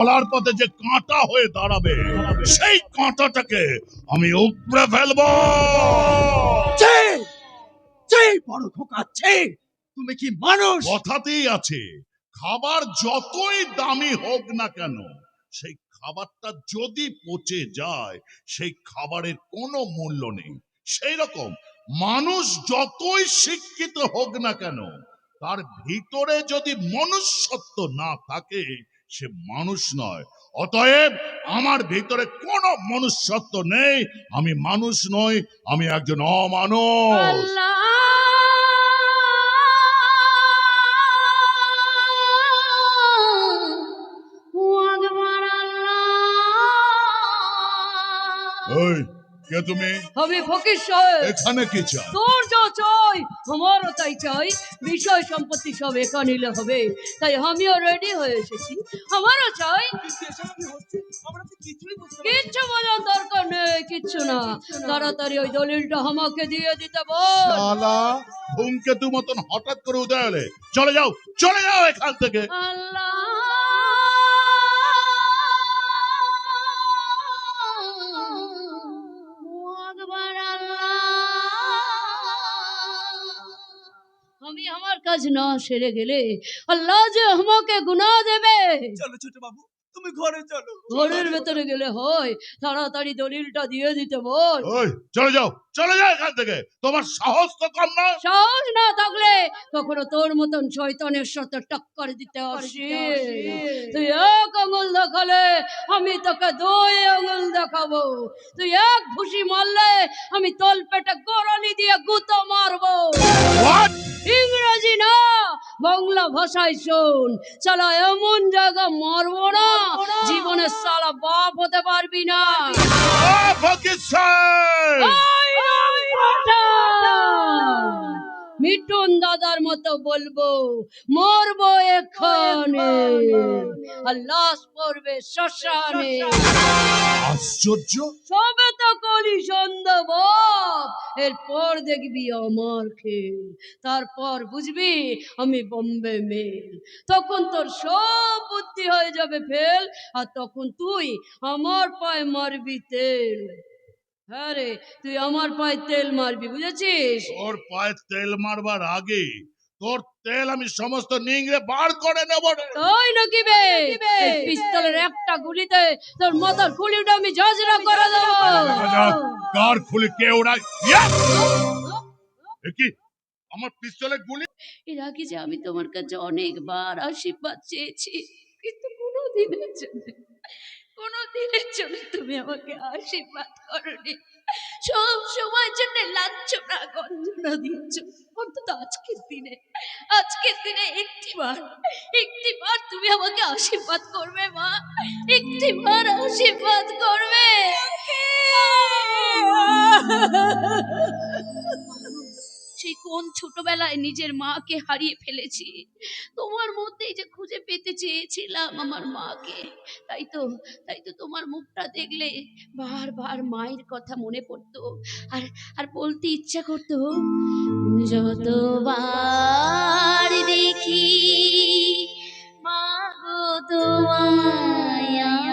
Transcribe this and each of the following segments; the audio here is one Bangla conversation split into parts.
চলার পথে যে কাঁটা হয়ে দাঁড়াবে সেই কাঁটাটাকে আমি উপড়ে ফেলব। বড় তুমি কি মানুষ? কথাতেই আছে খাবার যতই দামি হোক না কেন সেই খাবারটা যদি পচে যায় সেই খাবারের কোনো মূল্য নেই। সেই রকম মানুষ যতই শিক্ষিত হোক না কেন তার ভিতরে যদি মনুষ্যত্ব না থাকে সে মানুষ নয়। অতএব আমার ভিতরে কোন মনুষ্যত্ব নেই। আমি মানুষ নই, আমি একজন অমানুষ। কে তুমি? আমি ফকির সাহেব। এখানে কি চাই? তোর যা চাই আমারও তাই চাই। বিষয় সম্পত্তি সব একা নিলে হবে। তাই আমিও রেডি হয়ে এসেছি। আমারও চাই। কিচ্ছু বলার দরকার নেই কিচ্ছু না। তাড়াতাড়ি ওই দলিলটা আমাকে দিয়ে দিতে বল। ধূমকেতু মতন হঠাৎ করে উদয় হলে। চলে যাও চলে যাও এখান থেকে। আল্লাহ কাজ না সেরে গেলে আল্লাহ যে আমাকে গুনাহ দেবে। চলো ছোট বাবু তুমি ঘরে চলো। ঘরের ভেতরে গেলে হয় তাড়াতাড়ি দলিলটা দিয়ে দিতে বল। ওই চলে যাও চলে যাও এখান থেকে। তোমার সাহস তো কম না। সাহস না থাকলে কখনো তোর মতন শয়তানের সাথে টক্কর দিতে আসি তুই এক আঙুল দেখালে আমি তোকে দুই আঙুল দেখাবো। তুই এক ঘুষি মারলে আমি তল পেটে গরলি দিয়ে গুতো মারবো। বাংলা ভাষায় শোন। চলো এমন জায়গা মারবো না। জীবনে সালা বাপ হতে পারবি না। মিঠুন দাদার মতো বলব মরবো এখানে আর লাশ পড়বে শ্মশানে। আশ্চর্য। সবে তো সন্ধ্যা বাপ এরপর দেখবি আমার খেল। তারপর বুঝবি আমি বম্বে মেল। তখন তোর সব বুদ্ধি হয়ে যাবে ফেল আর তখন তুই আমার পায়ে মারবি তেল। হ্যাঁ রে তুই আমার পায়ে তেল মারবি বুঝেছিস? তোর পায়ে তেল মারবার আগে তোর তেল আমি সমস্ত নিংড়ে বার করে নেব তাই নাকি বে? পিস্তলের একটা গুলিতে তোর মাথার খুলিটা আমি ঝাঁঝরা করে দেবো। কার খুলে? কে ওড়ায় কি? আমার পিস্তলের গুলি? এর আগে যে আমি তোমার কাছে অনেকবার আশীর্বাদ চেয়েছি কিন্তু কোনো দিনের জন্য কোনো দিনের জন্য তুমি আমাকে আশীর্বাদ করনি। সব সময় জন্য লাঞ্ছনা গঞ্জনা দিয়েছ। অন্তত আজকের দিনে আজকের দিনে একটিবার একটিবার তুমি আমাকে আশীর্বাদ করবে, মা। একটিবার আশীর্বাদ করবে। সেই কোন ছোটবেলায় নিজের মাকে হারিয়ে ফেলেছি? তোমার মধ্যেই যে খুঁজে পেতে চেয়েছিলাম আমার মাকে। তাই তো তাই তো তোমার মুখটা দেখলে বারবার মায়ের কথা মনে পড়তো। আর আর বলতে ইচ্ছা করতো, যতবার দেখি মা গো তোমায়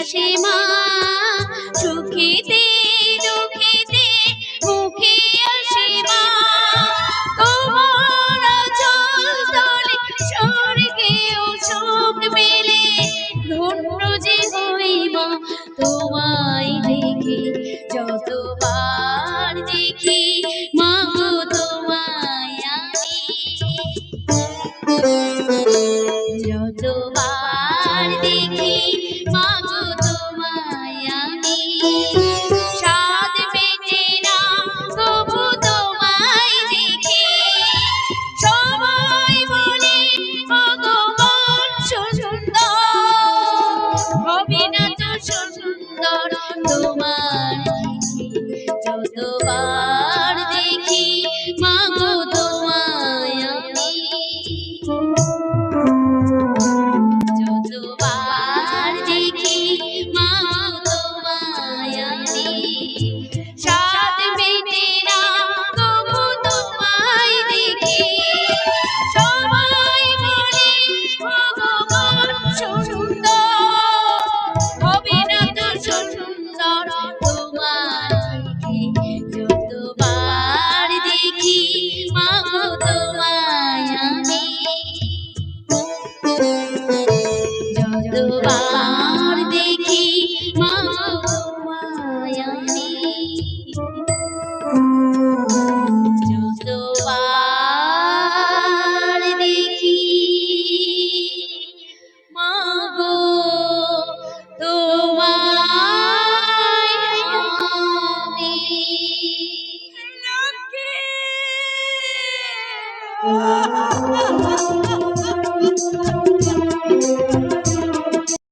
মুখে আসে মা সুন্দর হবে না তো সুন্দর